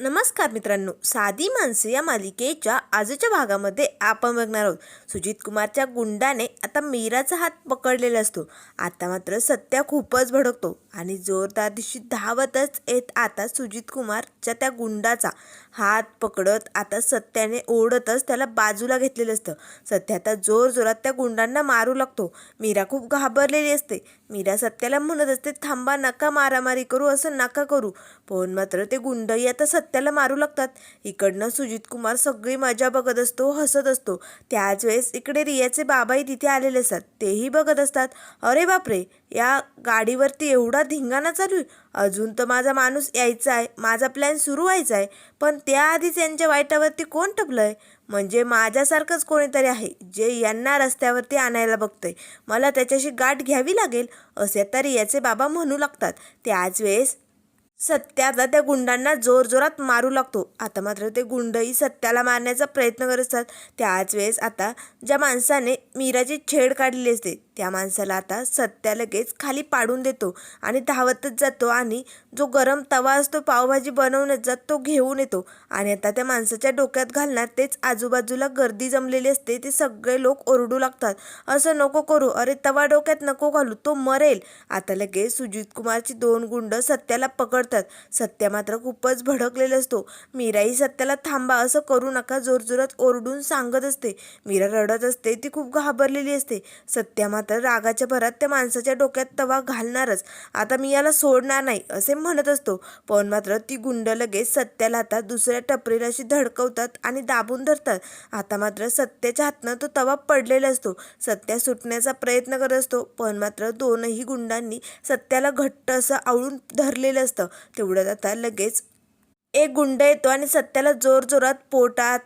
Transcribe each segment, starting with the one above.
नमस्कार मित्रांनो साधी माणसे या मालिकेच्या आजच्या भागामध्ये आपण बघणार आहोत. सुजित कुमारच्या गुंडाने आता मीराचा हात पकडलेला असतो. आता मात्र सत्या खूपच भडकतो. आणि जोरदार दिवशी धावतच येत आता सुजित कुमारच्या त्या गुंडाचा. हात पकडत आता सत्याने ओढतच त्याला बाजूला घेतलेलं असतं. सत्या आता जोर जोरात त्या गुंडांना मारू लागतो. मीरा खूप घाबरलेली असते. मीरा सत्याला म्हणत असते थांबा नका मारामारी करू असं नका करू. पण मात्र ते गुंडही आता सत्याला मारू लागतात. इकडनं सुजित कुमार सगळी मजा बघत असतो हसत असतो. त्याच वेळेस इकडे रियाचे बाबाही तिथे आलेले असतात. तेही बघत असतात. अरे बापरे! या गाडीवरती एवढा धिंगाणा चालू आहे. अजून तर माझा माणूस यायचा आहे. माझा प्लॅन सुरू व्हायचा आहे. पण त्याआधीच यांच्या वाईटावरती कोण टपलंय? म्हणजे माझ्यासारखंच कोणीतरी आहे जे यांना रस्त्यावरती आणायला बघतंय. मला त्याच्याशी गाठ घ्यावी लागेल असे तर याचे बाबा म्हणू लागतात. त्याच वेळेस सत्याचा आता त्या गुंडांना जोर जोरात मारू लागतो. आता मात्र ते गुंडही सत्याला मारण्याचा प्रयत्न करत असतात. त्याच वेळेस आता ज्या माणसाने मीराची छेड काढलेली असते त्या माणसाला आता सत्या लगेच खाली पाडून देतो आणि धावतच जातो आणि जो गरम तवा असतो पावभाजी बनवण्याचा तो घेऊन येतो. आणि आता त्या माणसाच्या डोक्यात घालणार तेच आजूबाजूला गर्दी जमलेली असते ते सगळे लोक ओरडू लागतात. असं नको करू अरे तवा डोक्यात नको घालू तो मरेल. आता लगेच सुजित कुमारची दोन गुंड सत्याला करतात. सत्या मात्र खूपच भडकलेला असतो. मीराही सत्याला थांबा असं करू नका जोरजोरात ओरडून सांगत असते. मीरा रडत असते ती खूप घाबरलेली असते. सत्या मात्र रागाच्या भरात त्या माणसाच्या डोक्यात तवा घालणारच. आता मी याला सोडणार नाही असे म्हणत असतो. पण मात्र ती गुंड लगेच सत्याला आता दुसऱ्या टपरीला अशी धडकवतात आणि दाबून धरतात. आता मात्र सत्याच्या हातनं तो तवा पडलेला असतो. सत्या सुटण्याचा प्रयत्न करत असतो पण मात्र दोनही गुंडांनी सत्याला घट्ट असं आवळून धरलेलं असतं. तेवढ्यात आता लगेच एक गुंड येतो आणि सत्याला जोर जोरात पोटात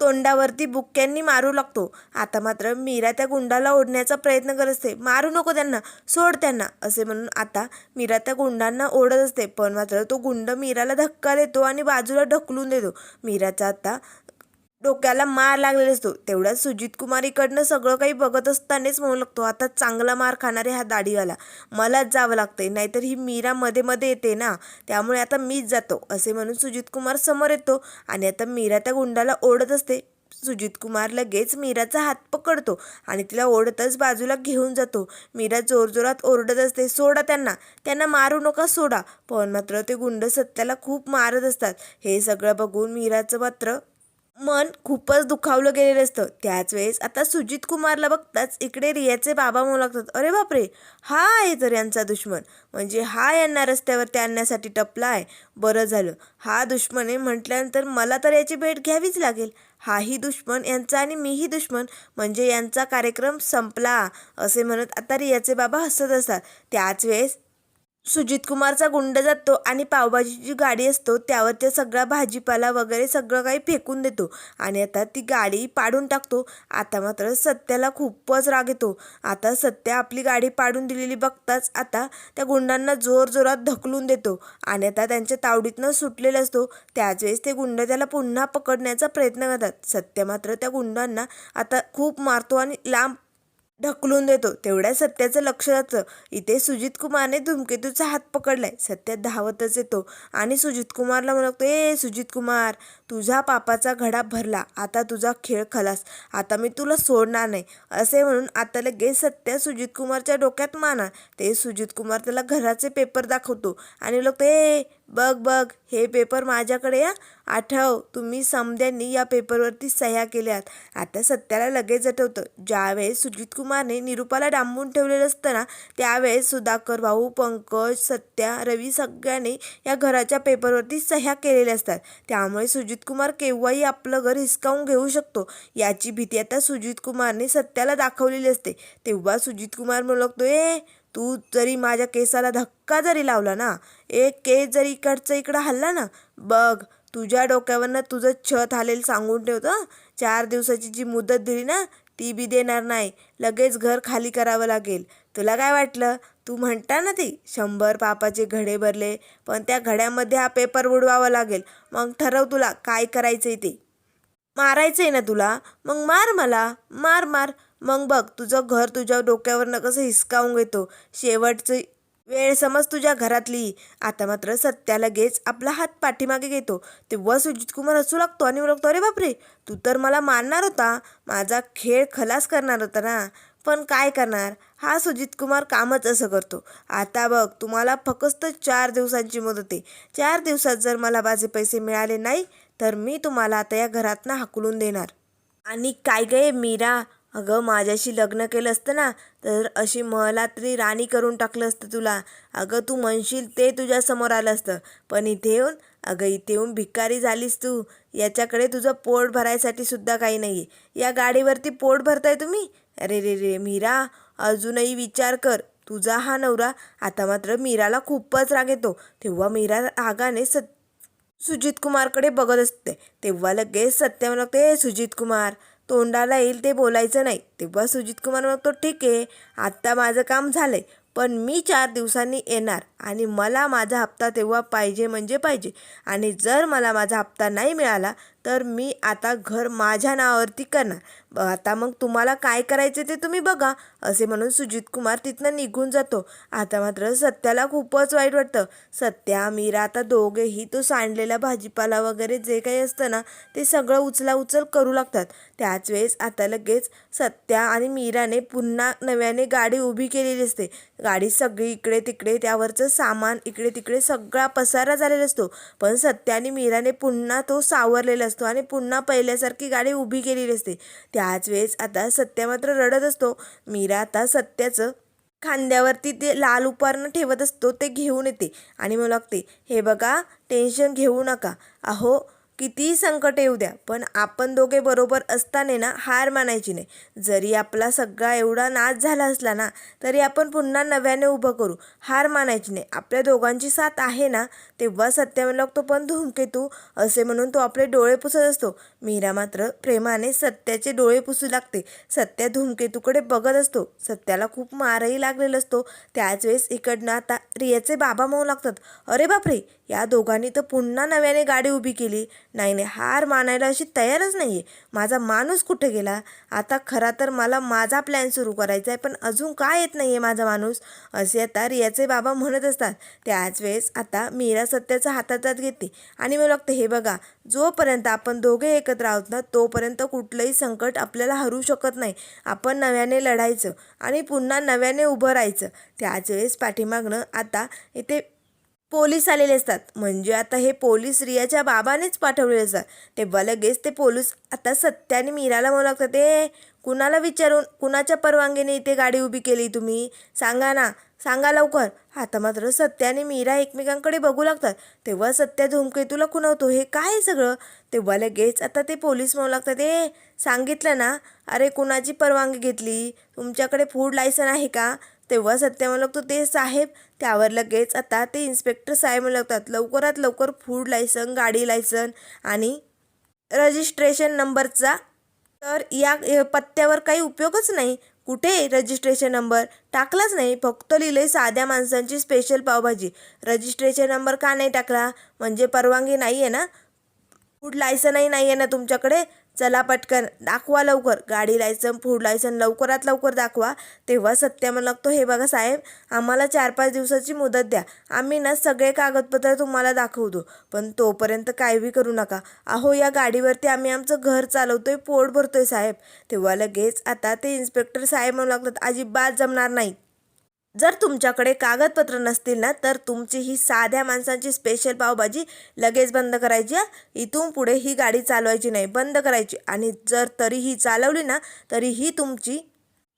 तोंडावरती बुक्क्यांनी मारू लागतो. आता मात्र मीरा त्या गुंडाला ओढण्याचा प्रयत्न करत असते. मारू नको त्यांना सोड त्यांना असे म्हणून आता मीरा त्या गुंडांना ओढत असते. पण मात्र तो गुंड मीराला धक्का देतो आणि बाजूला ढकलून देतो. मीराचा आता डोक्याला मार लागलेला असतो. तेवढ्यात सुजित कुमार इकडनं सगळं काही बघत असतानाच म्हणू लागतो आता चांगला मार खाणारे हा दाढीवाला. मलाच जावं लागतंय नाहीतर ही मीरा मध्ये मध्ये येते ना. त्यामुळे आता मीच जातो असे म्हणून सुजित कुमार समोर येतो आणि आता मीरा त्या गुंडाला ओढत असते. सुजित कुमार लगेच मीराचा हात पकडतो आणि तिला ओढतच बाजूला घेऊन जातो. मीरा जोरजोरात ओरडत असते सोडा त्यांना त्यांना मारू नका सोडा. पण मात्र ते गुंड सत्याला खूप मारत असतात. हे सगळं बघून मीराचं मात्र मन खूपच दुखावलं गेलेलं असतं. त्याच वेळेस आता सुजित कुमारला बघताच इकडे रियाचे बाबा म्हणू लागतात अरे बापरे हा आहे तर यांचा दुश्मन. म्हणजे हा यांना रस्त्यावरती आणण्यासाठी टपला आहे बरं झालं. हा दुश्मन आहे म्हटल्यानंतर मला तर याची भेट घ्यावीच लागेल. हाही दुश्मन यांचा आणि मीही दुश्मन म्हणजे यांचा कार्यक्रम संपला असे म्हणत आता रियाचे बाबा हसत असतात. त्याच वेळेस सुजित कुमारचा गुंड जातो आणि पावभाजीची गाडी असतो त्यावर ते सगळा भाजीपाला वगैरे सगळं काही फेकून देतो. आणि आता ती गाडी पाडून टाकतो. आता मात्र सत्याला खूपच राग येतो. आता सत्या आपली गाडी पाडून दिलेली बघताच आता त्या गुंडांना जोर जोरात ढकलून देतो. आणि आता त्यांच्या तावडीतनं सुटलेला असतो. त्याच वेळेस ते गुंड त्याला पुन्हा पकडण्याचा प्रयत्न करतात. सत्य मात्र त्या गुंडांना आता खूप मारतो आणि लांब ढकलून देतो. तेवढ्या सत्याचं लक्ष जातं इथे सुजित कुमारने धुमकेतूचा हात पकडलाय. सत्य धावतच येतो. आणि सुजित कुमारला म्हणतो ए सुजित कुमार तुझ्या पापाचा घडा भरला. आता तुझा खेळ खलास. आता मी तुला सोडणार नाही. असे म्हणून आता लगेच सत्य सुजित कुमारच्या डोक्यात माना ते सुजित कुमार त्याला घराचे पेपर दाखवतो. आणि लोक ते बघ बघ हे पेपर माझ्याकडे या. आठव तुम्ही समद्यांनी या पेपरवरती सह्या केल्यात. आता सत्याला लगेच आठवतं. ज्यावेळेस सुजित कुमारने निरुपाला डांबून ठेवलेलं असतं ना त्यावेळेस सुधाकर भाऊ पंकज सत्या रवी सगळ्यांनी या घराच्या पेपरवरती सह्या केलेल्या असतात. त्यामुळे सुजित कुमार केव्हाही आपलं घर हिसकावून घेऊ शकतो. याची भीती आता सुजित कुमारने सत्याला दाखवलेली असते. तेव्हा सुजित कुमार म्हणतो ए तू जरी माझ्या केसाला धक्का जरी लावला ना एक केस जरी इकडचं इकडं हल्ला ना बघ तुझ्या डोक्यावरनं तुझं छत हालेल सांगून ठेवतं चार दिवसाची जी मुदत दिली ना ती बी देणार नाही. लगेच घर खाली करावं लागेल. तुला काय वाटलं? तू म्हणता ना ती शंभर पापाचे घडे भरले पण त्या घड्यामध्ये हा पेपर उडवावा लागेल. मग ठरव तुला काय करायचंय ते. मारायचं आहे ना तुला? मग मार मला. मार मार. मग बघ तुझं घर तुझ्या डोक्यावरनं कसं हिसकावून घेतो. शेवटची वेळ समज तुझ्या घरातली. आता मात्र सत्या लगेच आपला हात पाठीमागे घेतो. तेव्हा सुजित कुमार हसू लागतो आणि ओळखतो अरे बापरे! तू तर मला मारणार होता. माझा खेळ खलास करणार होता ना. पण काय करणार? हा सुजित कुमार कामच असं करतो. आता बघ तुम्हाला फक्त चार दिवसांची मदत आहे. चार दिवसात जर मला माझे पैसे मिळाले नाही तर मी तुम्हाला आता या घरातनं हाकलून देणार. आणि काय गे मीरा? अगं माझ्याशी लग्न केलं असतं ना तर अशी महलातली राणी करून टाकलं असतं तुला. अगं तू म्हणशील ते तुझ्यासमोर आलं असतं. पण इथे येऊन अगं इथे येऊन भिकारी झालीस तू. याच्याकडे तुझं पोट भरायसाठी सुद्धा काही नाही आहे या गाडीवरती पोट भरताय तुम्ही? अरे रे रे मीरा अजूनही विचार कर. तुझा हा नवरा आता मात्र मीराला खूपच राग येतो. तेव्हा मीरा रागाने सत सुजित कुमारकडे बघत असते. तेव्हा लगेच सत्य म्हणते सुजित कुमार तोंडाला येईल ते बोलायचं नाही. तेव्हा सुजित कुमार म्हणतो ठीक आहे आत्ता माझं काम झालंय पण मी चार दिवसांनी येणार. आणि मला माझा हप्ता तेव्हा पाहिजे म्हणजे पाहिजे. आणि जर मला माझा हप्ता नाही मिळाला तर मी आता घर माझ्या नावावरती करणार. ब- आता मग तुम्हाला काय करायचे ते तुम्ही बघा असे म्हणून सुजित कुमार तिथनं निघून जातो. आता मात्र सत्याला खूपच वाईट वाटतं. सत्या मीरा आता दोघेही तो सांडलेला भाजीपाला वगैरे जे काही असतं ना ते सगळं उचला उचल करू लागतात. त्याच वेळेस आता लगेच सत्या आणि मीराने पुन्हा नव्याने गाडी उभी केलेली असते. गाडी सगळी इकडे तिकडे त्यावरचं सामान इकडे तिकडे सगळा पसारा झालेला असतो. पण सत्याने मीराने पुन्हा तो सावरलेला असतो आणि पुन्हा पहिल्यासारखी गाडी उभी केलेली असते. त्याच वेळेस आता सत्या मात्र रडत असतो. मीरा आता सत्याचं खांद्यावरती ते लाल उपारणं ठेवत असतो ते घेऊन येते आणि मग लागते हे बघा टेन्शन घेऊ नका. अहो कितीही संकट येऊ द्या पण आपण दोघे बरोबर असताना ना हार मानायची नाही. जरी आपला सगळा एवढा नाश झाला असला ना तरी आपण पुन्हा नव्याने उभं करू. हार मानायची नाही. आपल्या दोघांची साथ आहे ना तेव्हा सत्य लागतो पण धूमकेतू असे म्हणून तो आपले डोळे पुसत असतो. मीरा मात्र प्रेमाने सत्याचे डोळे पुसू लागते. सत्या धूमकेतूकडे बघत असतो. सत्याला खूप मारही लागलेला असतो. त्याच वेळेस इकडनं आता रियाचे बाबा म्हणू लागतात. अरे बापरे या दोघांनी तर पुन्हा नव्याने गाडी उभी केली. नाही नाही हार मानायला अशी तयारच नाही आहे माझा माणूस कुठे गेला? आता खरा तर मला माझा प्लॅन सुरू करायचा आहे पण अजून काय येत नाही आहे माझा माणूस? असे आता रियाचे बाबा म्हणत असतात. त्याच वेळेस आता मीरा सत्याचा हातात घेते. आणि मला लागते हे बघा जोपर्यंत आपण दोघे एकत्र आहोत ना तोपर्यंत कुठलंही संकट आपल्याला हरू शकत नाही. आपण नव्याने लढायचं आणि पुन्हा नव्याने उभं राहायचं. त्याच वेळेस पाठीमागनं आता इथे पोलीस आलेले असतात. म्हणजे आता हे पोलीस रियाच्या बाबानेच पाठवलेले असतात. तेव्हा लगेच ते पोलीस आता सत्याने मीराला म्हणू लागतात ते कुणाला विचारून कुणाच्या परवानगीने इथे गाडी उभी केली तुम्ही? सांगा ना. सांगा लवकर. आता मात्र सत्या आणि मीरा एकमेकांकडे बघू लागतात. तेव्हा सत्या धूमकेतूला खुणवतो. हे काय आहे सगळं? तेव्हा लगेच आता ते पोलीस म्हणू लागतात ए सांगितलं ना? अरे कुणाची परवानगी घेतली? तुमच्याकडे फूड लायसन आहे का? तेव्हा सत्य म्हणू लागतो ते साहेब. त्यावर लगेच आता ते इन्स्पेक्टर साहेब म्हणू लागतात लवकरात लवकर फूड लायसन गाडी लायसन आणि रजिस्ट्रेशन नंबरचा तर या पत्त्यावर काही उपयोगच नाही. कुठे रजिस्ट्रेशन नंबर? टाकलाच नाही. फक्त लिहिले साध्या माणसांची स्पेशल पावभाजी. रजिस्ट्रेशन नंबर का नाही टाकला? म्हणजे परवानगी नाही आहे ना? फूड लायसनही नाही आहे ना तुमच्याकडे? चला पटकन दाखवा लवकर. गाडी लायसन फूड लायसन लवकरात लवकर दाखवा. तेव्हा सत्य लागतो. हे बघा साहेब आम्हाला चार पाच दिवसाची मुदत द्या. आम्ही ना सगळे कागदपत्र तुम्हाला दाखवतो. पण तोपर्यंत काहीही करू नका. अहो या गाडीवरती आम्ही आमचं घर चालवतोय पोट भरतोय साहेब. तेव्हा लगेच आता ते इन्स्पेक्टर साहेब म्हणू लागतात अजिबात जमणार नाही. जर तुमच्याकडे कागदपत्र नसतील ना तर तुमची ही साध्या माणसांची स्पेशल पावभाजी लगेच बंद करायची इथून पुढे ही गाडी चालवायची नाही बंद करायची. आणि जर तरीही चालवली ना तरी ही तुमची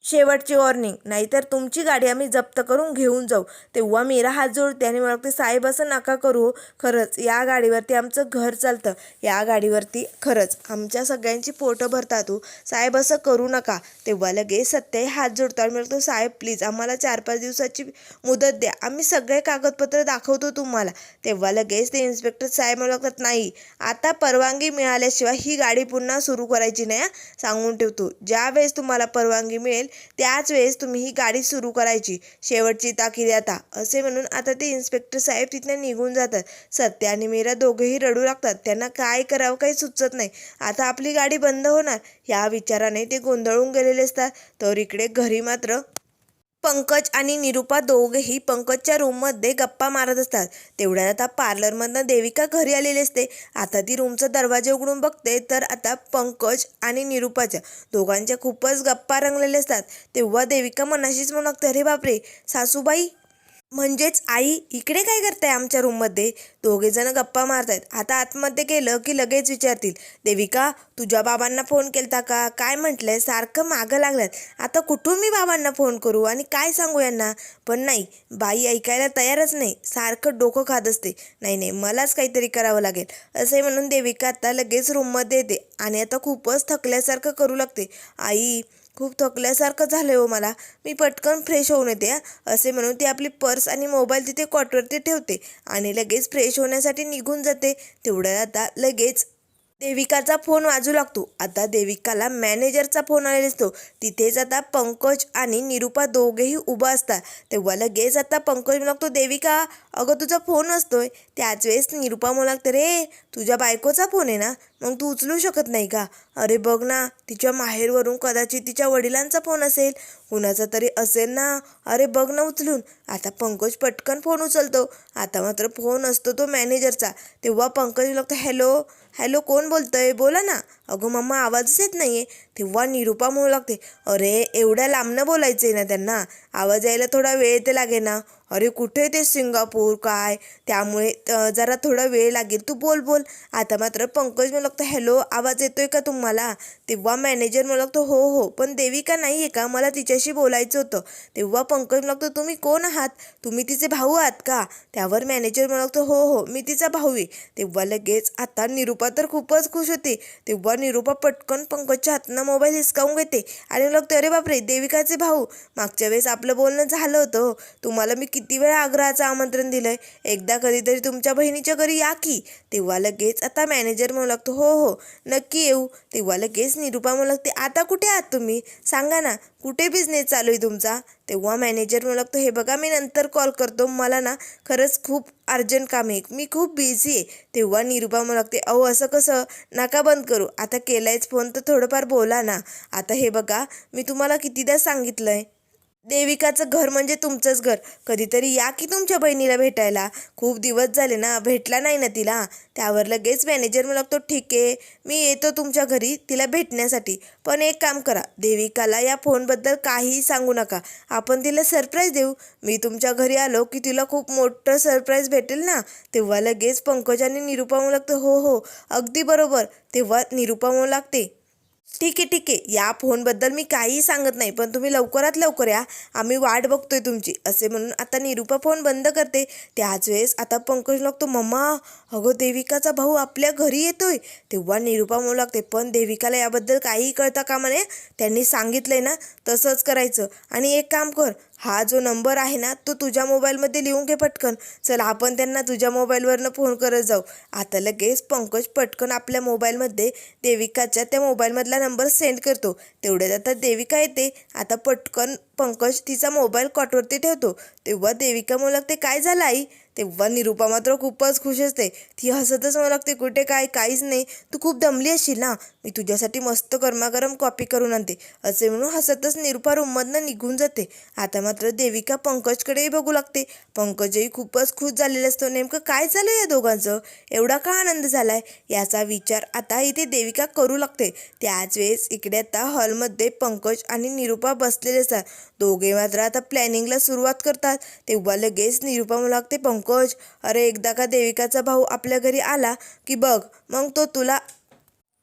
शेवटची वॉर्निंग नाहीतर तुमची गाडी आम्ही जप्त करून घेऊन जाऊ. तेव्हा मीरा हात जोडते आणि मला साहेब असं नका करू. खरंच या गाडीवरती आमचं घर चालतं. या गाडीवरती खरंच आमच्या सगळ्यांची पोटं भरतात तू साहेब असं करू नका. तेव्हा लगेच सत्याही हात जोडतो आणि म्हणतो साहेब प्लीज आम्हाला चार पाच दिवसाची मुदत द्या. आम्ही सगळे कागदपत्र दाखवतो तुम्हाला. तेव्हा लगेच ते इन्स्पेक्टर साहेब म्हणू लागतात नाही आता परवानगी मिळाल्याशिवाय ही गाडी पुन्हा सुरू करायची नाही सांगून ठेवतो. ज्यावेळेस तुम्हाला परवानगी मिळेल त्याच वेळेस तुम्ही ही गाडी सुरू करायची. शेवटची ताकीद आता. असे म्हणून आता ते इन्स्पेक्टर साहेब तिथनं निघून जातात. सत्य आणि मीरा दोघेही रडू लागतात. त्यांना काय करावं काही सुचत नाही. आता आपली गाडी बंद होणार. या विचाराने ते गोंधळून गेलेले असतात. तर इकडे घरी मात्र पंकज आणि निरुपा दोघेही पंकजच्या रूममध्ये गप्पा मारत असतात. तेवढ्यात आता पार्लरमधनं देविका घरी आलेली असते. आता ती रूमचा दरवाजा उघडून बघते तर आता पंकज आणि निरुपाच्या दोघांच्या खूपच गप्पा रंगलेल्या असतात. तेव्हा देविका मनाशीच म्हणू अरे बापरे सासूबाई म्हणजेच आई इकडे काय करताय आमच्या रूममध्ये दोघेजण गप्पा मारतायत. आता आतमध्ये गेलं की लगेच विचारतील देविका तुझ्या बाबांना फोन केलता का? काय म्हटलंय? सारखं मागं लागल्यात. आता कुठून मी बाबांना फोन करू आणि काय सांगू यांना? पण नाही बाई ऐकायला तयारच नाही. सारखं डोकं खात असते. नाही नाही मलाच काहीतरी करावं लागेल. असे म्हणून देविका आता लगेच रूममध्ये येते आणि आता खूपच थकल्यासारखं करू लागते. आई खूप थकल्यासारखं झालं हो मला. मी पटकन फ्रेश होऊन येते असे म्हणून ती आपली पर्स आणि मोबाईल तिथे कॉटवरती ठेवते आणि लगेच फ्रेश होण्यासाठी निघून जाते. तेवढ्यात आता लगेच देविकाचा फोन वाजू लागतो. आता देविकाला मॅनेजरचा फोन आलेला असतो तिथेच आता पंकज आणि निरुपा दोघेही उभा असतात. तेव्हा लगेच आता पंकज म्हणू लागतो देविका अगं तुझा फोन असतोय त्याच वेळेस निरुपा म्हणू लागते रे तुझ्या बायकोचा फोन आहे ना मग तू उचलू शकत नाही का? अरे बघ ना तिच्या माहेरवरून कदाचित तिच्या वडिलांचा फोन असेल. कुणाचा तरी असेल ना. अरे बघ ना उचलून. आता पंकज पटकन फोन उचलतो. आता मात्र फोन असतो तो मॅनेजरचा. तेव्हा पंकज लागतो हॅलो हॅलो कोण बोलतंय? बोला ना. अगं मम्मा आवाजच येत नाही आहे तेव्हा निरुपा म्हणू लागते अरे एवढ्या लांबनं बोलायचं आहे ना त्यांना. आवाज यायला थोडा वेळ ते लागे ना अरे कुठे ते सिंगापूर? काय? त्यामुळे जरा थोडा वेळ लागेल. तू बोल बोल. आता मात्र पंकज मला लागतं हॅलो आवाज येतोय का तुम्हाला? तेव्हा मॅनेजर मला लागतो हो हो. पण देविका नाही आहे का? मला तिच्याशी बोलायचं होतं. तेव्हा पंकज मला लागतो तुम्ही कोण आहात? तुम्ही तिचे भाऊ आहात का? त्यावर मॅनेजर मला लागतो हो हो. मी तिचा भाऊ आहे. तेव्हा लगेच आता निरुपा तर खूपच खुश होते. तेव्हा निरुपा पटकन पंकजच्या हातनं मोबाईल हिसकावून घेते आणि मला लागतो अरे बापरे! देविकाचे भाऊ. मागच्या वेळेस आपलं बोलणं झालं होतं. तुम्हाला मी किती वेळा आग्रहाचं आमंत्रण दिलंय? एकदा कधीतरी तुमच्या बहिणीच्या घरी या की. तेव्हा लगेच आता मॅनेजर म्हणू लागतो हो हो नक्की येऊ. तेव्हा लगेच निरुपा म्हणू लागते आता कुठे आहात तुम्ही? सांगा ना कुठे बिझनेस चालू आहे तुमचा? तेव्हा मॅनेजर म्हणू लागतो हे बघा मी नंतर कॉल करतो. मला ना खरंच खूप अर्जंट काम आहे. मी खूप बिझी आहे. तेव्हा निरुपा म्हणू लागते अहो असं कसं? नका बंद करू. आता केलायच फोन तर थोडंफार बोला ना. आता हे बघा मी तुम्हाला कितीदा सांगितलं आहे देविकाचं घर म्हणजे तुमचंच घर. कधीतरी या की तुमच्या बहिणीला भेटायला. खूप दिवस झाले ना भेटला नाही ना तिला. त्यावर लगेच मॅनेजर म्हणू लागतो ठीक आहे. मी येतो तुमच्या घरी तिला भेटण्यासाठी. पण एक काम करा. देविकाला या फोनबद्दल काहीही सांगू नका. आपण तिला सरप्राईज देऊ. मी तुमच्या घरी आलो की तिला खूप मोठं सरप्राईज भेटेल ना. तेव्हा लगेच पंकज आणि निरुपा म्हणू लागतं हो हो. अगदी बरोबर. तेव्हा निरुपा म्हणू लागते ठीक आहे ठीक आहे. या फोनबद्दल मी काहीही सांगत नाही पण तुम्ही लवकरात लवकर या. आम्ही वाट बघतोय तुमची असे म्हणून आता निरुपा फोन बंद करते. त्याच वेळेस आता पंकज लागतो मम्मा अगं देविकाचा भाऊ आपल्या घरी येतोय. तेव्हा निरुपा म्हणू लागते पण देविकाला याबद्दल काहीही कळता का म्हणे त्यांनी सांगितलंय ना तसंच करायचं. आणि एक काम कर हा जो नंबर आहे ना तो तुझ्या मोबाईलमध्ये लिहून घे पटकन. चल आपण त्यांना तुझ्या मोबाईलवरनं फोन करत जाऊ. आता लगेच पंकज पटकन आपल्या मोबाईलमध्ये देविकाच्या त्या मोबाईलमधला नंबर सेंड करतो. तेवढ्यात आता देविका येते. आता पटकन पंकज तिचा मोबाईल कॉटवरती ठेवतो. तेव्हा देविका म्हणू लागते काय झालं आई? तेव्हा निरुपा मात्र खूपच खुश असते. ती हसतच म्हणू लागते कुठे काय? काहीच नाही. तू खूप दमली असशील ना? मी तुझ्यासाठी मस्त गरमागरम कॉपी करून आणते. असे म्हणून हसतच निरुपा रूममधनं निघून जाते. आता मात्र देविका पंकजकडेही बघू लागते. पंकजही खूपच खुश झालेला असतो. नेमकं काय झालं या दोघांचं? एवढा का आनंद झालाय? याचा विचार आता इथे देविका करू लागते. त्याच वेळेस इकडे आता हॉलमध्ये पंकज आणि निरुपा बसलेले असतात. दोघे मात्र आता प्लॅनिंगला सुरुवात करतात. तेव्हा लगेच निरुपा म्हणू लागते पंकज अरे एकदा का देविकाचा भाऊ आपल्या घरी आला की बघ मग तो तुला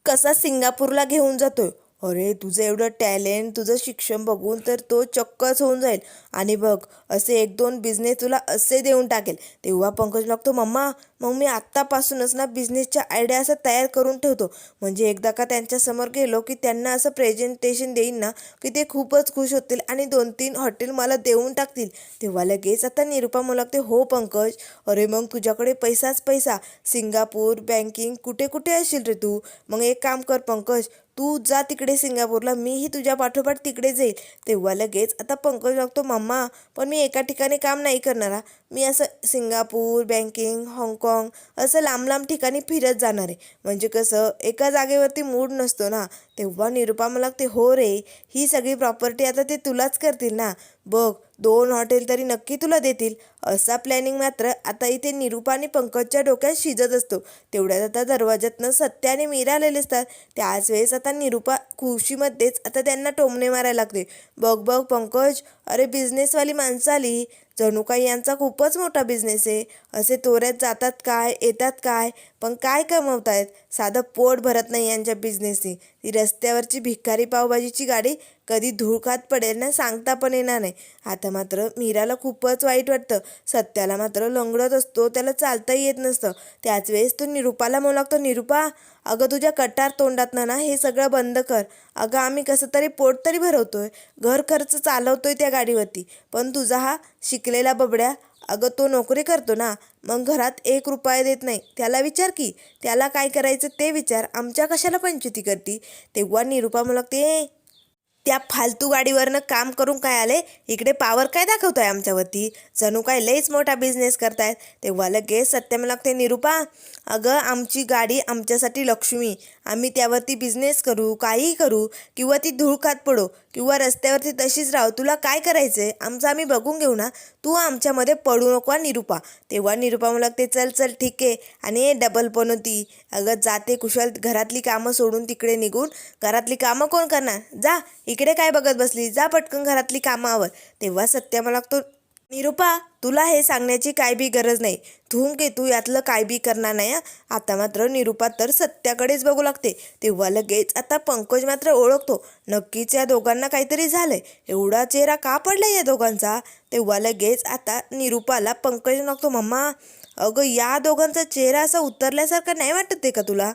कसा सिंगापूरला घेऊन जातोय? अरे तुझं एवढं टॅलेंट तुझं शिक्षण बघून तर तो चक्कच होऊन जाईल. आणि बघ असे एक दोन बिझनेस तुला असे देऊन टाकेल. तेव्हा पंकज लागतो मम्मा मग मी आत्तापासूनच ना बिझनेसच्या आयडिया असं तयार करून ठेवतो. म्हणजे एकदा का त्यांच्यासमोर गेलो की त्यांना असं प्रेझेंटेशन देईन ना की ते खूपच खुश होतील आणि दोन तीन हॉटेल मला देऊन टाकतील. तेव्हा लगेच आता निरुपा मला लागते हो पंकज अरे मग तुझ्याकडे पैसाच पैसा. सिंगापूर बँकिंग कुठे कुठे असशील रे तू? मग एक काम कर पंकज तू जा तिकडे सिंगापूरला मीही तुझ्या पाठोपाठ तिकडे जाईल. तेव्हा लगेच आता पंकज लागतो मम्मा पण मी एका ठिकाणी काम नाही करणार हा. मी असं सिंगापूर बँकिंग हाँगकाँग असं लांब लांब ठिकाणी फिरत जाणार आहे. म्हणजे कसं एका जागेवरती मूड नसतो ना. तेव्हा निरुपा मला लागते हो रे ही सगळी प्रॉपर्टी आता ते तुलाच करतील ना. बघ दोन हॉटेल तरी नक्की तुला देतील. असा प्लॅनिंग मात्र आता इथे निरूपा आणि पंकजच्या डोक्यात शिजत असतो. तेवढ्यात आता दरवाज्यातनं सत्य आणि मीरा आलेले असतात. त्याच वेळेस आता निरूपा खुशीमध्येच आता त्यांना टोमणे मारायला लागते बघ बघ पंकज अरे बिझनेसवाली माणसं आली जणू काही यांचा खूपच मोठा बिझनेस आहे. असे तोऱ्यात जातात काय येतात काय पण काय कमवतायत? साधं पोट भरत नाही यांच्या बिझनेसने ती रस्त्यावरची भिकारी पावभाजीची गाडी कधी धूळखात पडेल ना सांगता पण येणार नाही. आता मात्र मीराला खूपच वाईट वाटतं. सत्याला मात्र लंगडत असतो त्याला चालताही येत नसतं. त्याच वेळेस तो निरूपाला म्हणू लागतो निरूपा अगं तुझ्या कटार तोंडातनं ना हे सगळं बंद कर. अगं आम्ही कसं तरी पोट तरी भरवतोय. घर खर्च चालवतोय त्या गाडीवरती. पण तुझा हा शिकलेला बबड्या अगं तो नोकरी करतो ना मग घरात एक रुपया देत नाही. त्याला विचार की त्याला काय करायचं ते विचार आमच्या कशाला पंचुती करती? तेव्हा निरुपा म्हणू ते त्या फालतू गाडीवरनं काम करून काय आले इकडे पावर काय दाखवतोय आमच्यावरती? जणू काय लईच मोठा बिझनेस करतायत. तेव्हा लगेच सत्य मला लागते निरुपा अगं आमची गाडी आमच्यासाठी लक्ष्मी आम्ही त्यावरती बिझनेस करू काहीही करू किंवा ती धूळ खात पडो किंवा रस्त्यावरती तशीच राहू तुला काय करायचं आहे आमचं आम्ही बघून घेऊ ना. तू आमच्यामध्ये पडू नको निरूपा. तेव्हा निरूपा मला लागते चल चल ठीक आहे. आणि डबल पण होती. अगं जाते कुशल घरातली कामं सोडून तिकडे निघून. घरातली कामं कोण करणार? जा इकडे काय बघत बसली? जा पटकन घरातली कामं तेव्हा सत्य मला लागतो निरुपा तुला हे सांगण्याची काय बी गरज नाही. धूम घे तू यातलं काय बी करणार नाही आता मात्र निरुपा तर सत्याकडेच बघू लागते. तेव्हा लगेच आता पंकज मात्र ओळखतो. नक्कीच या दोघांना काहीतरी झालंय. एवढा चेहरा का पडला या दोघांचा? तेव्हा लगेच आता निरुपाला पंकज नको मम्मा अगं या दोघांचा चेहरा असा उतरल्यासारखा नाही वाटत आहे का तुला?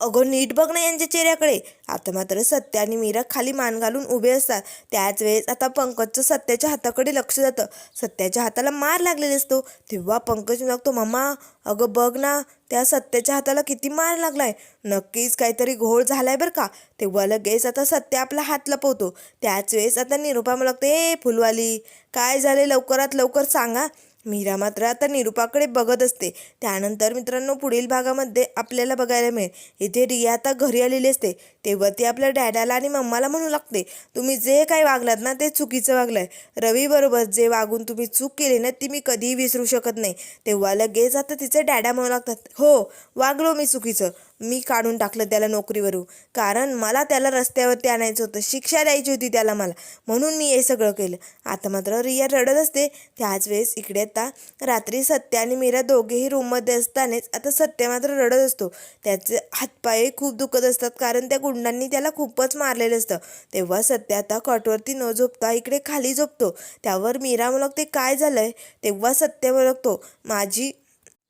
अगं नीट बघ ना यांच्या चेहऱ्याकडे. आता मात्र सत्य आणि मीरा खाली मान घालून उभे असतात. त्याच वेळेस आता पंकजचं सत्याच्या हाताकडे लक्ष जातं. सत्याच्या हाताला मार लागलेला असतो. तेव्हा पंकज लागतो मम्मा अगं बघ ना त्या सत्याच्या हाताला किती मार लागलाय. नक्कीच काहीतरी घोळ झालाय बरं का. तेव्हा लगेच आता सत्य आपला हात लपवतो. त्याच वेळेस आता निरुपा मला लागते ए फुलवाली काय झाले लवकरात लवकर सांगा. मीरा मात्र आता निरूपाकडे बघत असते. त्यानंतर मित्रांनो पुढील भागामध्ये आपल्याला बघायला मिळेल. इथे रिया आता घरी आलेली असते. तेव्हा ती आपल्या डॅडाला आणि मम्माला म्हणू लागते तुम्ही जे काही वागलात ना ते चुकीचं वागलंय. रवीबरोबर जे वागून तुम्ही चूक केली ना ती मी कधीही विसरू शकत नाही. तेव्हा लगेच आता तिचे डॅडा म्हणू लागतात हो वागलो मी चुकीचं. मी काढून टाकलं त्याला नोकरीवरून. कारण मला त्याला रस्त्यावरती आणायचं होतं शिक्षा द्यायची होती त्याला मला. म्हणून मी हे सगळं केलं. आता मात्र रिया रडत असते. त्याच वेळेस इकडे आता रात्री सत्य आणि मीरा दोघेही रूममध्ये असतानाच आता सत्य मात्र रडत असतो. त्याचे हातपाय खूप दुखत असतात कारण त्या गुंडांनी त्याला खूपच मारलेलं असतं. तेव्हा सत्य आता कॉटवरती न झोपता इकडे खाली झोपतो. त्यावर मीरा ते काय झालंय? तेव्हा सत्य ओळखतो. माझी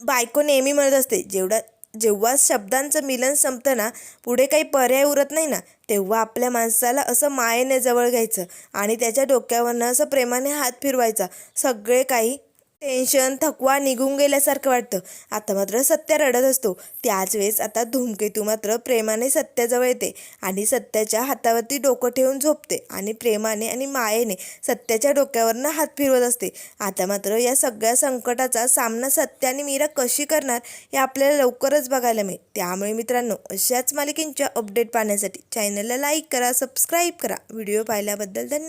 बायको नेहमी म्हणत असते जेवढा जेव्हा शब्दांचं मिलन संपतं ना पुढे काही पर्याय उरत नाही ना तेव्हा आपल्या माणसाला असं मायेने जवळ घ्यायचं आणि त्याच्या डोक्यावरनं असं प्रेमाने हात फिरवायचा. सगळे काही टेन्शन थकवा निघून गेल्यासारखं वाटतं. आता मात्र सत्य रडत असतो. त्याच वेळेस आता धूमकेतू मात्र प्रेमाने सत्याजवळ येते आणि सत्याच्या हातावरती डोकं ठेवून झोपते आणि प्रेमाने आणि मायेने सत्याच्या डोक्यावरनं हात फिरवत असते. आता मात्र या सगळ्या संकटाचा सामना सत्य आणि मीरा कशी करणार हे आपल्याला लवकरच बघायला मिळेल. त्यामुळे मित्रांनो अशाच मालिकेंच्या अपडेट पाहण्यासाठी चॅनलला लाईक करा सबस्क्राईब करा. व्हिडिओ पाहिल्याबद्दल धन्यवाद.